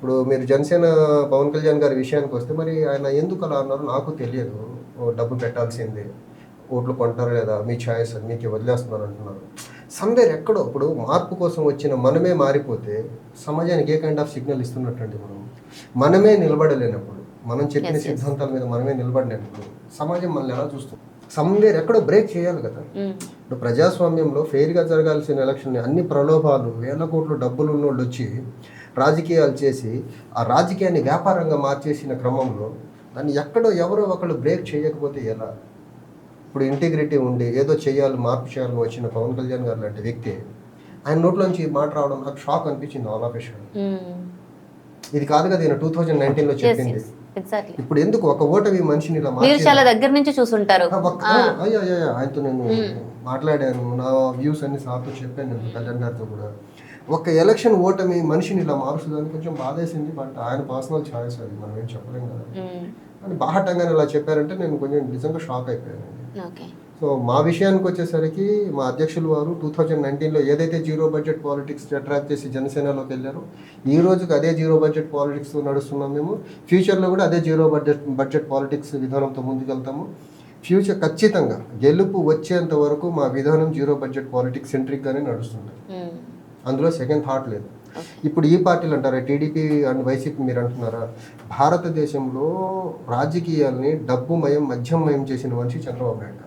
ఇప్పుడు మీరు జనసేన పవన్ కళ్యాణ్ గారి విషయానికి వస్తే మరి ఆయన ఎందుకు అలా అన్నారో? నాకు తెలియదు. డబ్బు పెట్టాల్సిందే. ఓట్లు కొంటారా లేదా? మీ ఛాయిస్ అది మీకు వదిలేస్తున్నారు అంటున్నారు. సమ్వేర్ ఎక్కడో ఇప్పుడు మార్పు కోసం వచ్చిన మనమే మారిపోతే సమాజానికి ఏ కైండ్ ఆఫ్ సిగ్నల్ ఇస్తున్నట్టండి మనం? మనమే నిలబడలేనప్పుడు మనం చెప్పిన. సిద్ధాంతాల మీద మనమే నిలబడలేనప్పుడు సమాజం మనల్ని ఎలా చూస్తుంది? సమ్వేర్ ఎక్కడో బ్రేక్ చేయాలి కదా. ఇప్పుడు ప్రజాస్వామ్యంలో ఫెయిర్గా జరగాల్సిన ఎలక్షన్ అన్ని ప్రలోభాలు వేల కోట్లు డబ్బులు ఉన్నోళ్ళు వచ్చి రాజకీయాలు చేసి ఆ రాజకీయాన్ని వ్యాపారంగా మార్చేసిన క్రమంలో దాన్ని ఎక్కడో ఎవరో ఒకళ్ళు బ్రేక్ చేయకపోతే ఎలా? ఇప్పుడు ఇంటిగ్రిటీ ఉండి ఏదో చేయాలి మార్పు చేయాలని వచ్చిన పవన్ కళ్యాణ్ గారు లాంటి వ్యక్తి ఆయన నోట్లోంచి మాట రావడం నాకు షాక్ అనిపించింది ఆల్ ఆఫ్. ఇది కాదు కదా ఈయన టూ థౌజండ్ నైన్టీన్లో చెప్పింది. ఇప్పుడు ఎందుకు ఒక ఓటమి మనిషిని ఇలా మీరు? చాలా దగ్గర నుంచి చూసుంటారు. అయ్యో అయ్యో ఆయనతో నేను మాట్లాడాను నా వ్యూస్ అన్ని సార్తో చెప్పాను నేను కళ్యాణ్ గారితో కూడా. ఒక ఎలక్షన్ ఓటమి మనిషిని ఇలా మారుస్తుందని కొంచెం బాధేసింది బట్ ఆయన పర్సనల్ ఛాయిస్ అది మనం ఏం చెప్పలేం కదా. అని బాహటంగానే ఇలా చెప్పారంటే నేను కొంచెం నిజంగా షాక్ అయిపోయాను ఓకే. సో మా విషయానికి వచ్చేసరికి మా అధ్యక్షులు వారు టూ థౌజండ్ నైన్టీన్లో ఏదైతే జీరో బడ్జెట్ పాలిటిక్స్ అట్రాక్ట్ చేసి జనసేనలోకి వెళ్ళారో ఈ రోజుకి అదే జీరో బడ్జెట్ పాలిటిక్స్ నడుస్తున్నాం మేము. ఫ్యూచర్లో కూడా అదే జీరో బడ్జెట్ బడ్జెట్ పాలిటిక్స్ విధానంతో ముందుకెళ్తాము. ఫ్యూచర్ ఖచ్చితంగా గెలుపు వచ్చేంత వరకు మా విధానం జీరో బడ్జెట్ పాలిటిక్స్ సెంట్రిక్గానే నడుస్తుంది. అందులో సెకండ్ థాట్ లేదు. ఇప్పుడు ఈ పార్టీలు అంటారా టీడీపీ అండ్ వైసీపీ మీరు అంటున్నారా భారతదేశంలో రాజకీయాల్ని డబ్బుమయం మద్యమయం చేసిన మనిషి చంద్రబాబు నాయుడు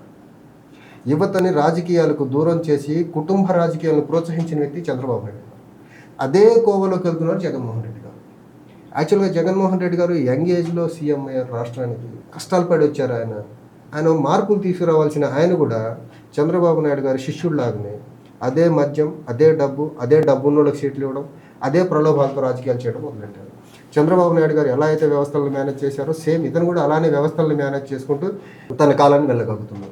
యువతని రాజకీయాలకు దూరం చేసి కుటుంబ రాజకీయాలను ప్రోత్సహించిన వ్యక్తి చంద్రబాబు నాయుడు అదే కోవలోకి వెళ్తున్నారు జగన్మోహన్ రెడ్డి గారు. యాక్చువల్గా జగన్మోహన్ రెడ్డి గారు యంగ్ ఏజ్లో సీఎం అయ్యారు రాష్ట్రానికి. కష్టాలు పడి వచ్చారు ఆయన. ఆయన మార్పులు తీసుకురావాల్సిన ఆయన కూడా చంద్రబాబు నాయుడు గారి శిష్యుడిలాగానే అదే మద్యం అదే డబ్బు అదే డబ్బు ఉన్నోళ్ళకి సీట్లు ఇవ్వడం అదే ప్రలోభాలతో రాజకీయాలు చేయడం మొదలెట్టారు చంద్రబాబు నాయుడు గారు ఎలా అయితే వ్యవస్థలను మేనేజ్ చేశారో సేమ్ ఇతను కూడా అలానే వ్యవస్థలను మేనేజ్ చేసుకుంటూ తన కాలాన్ని వెళ్ళగలుగుతున్నారు.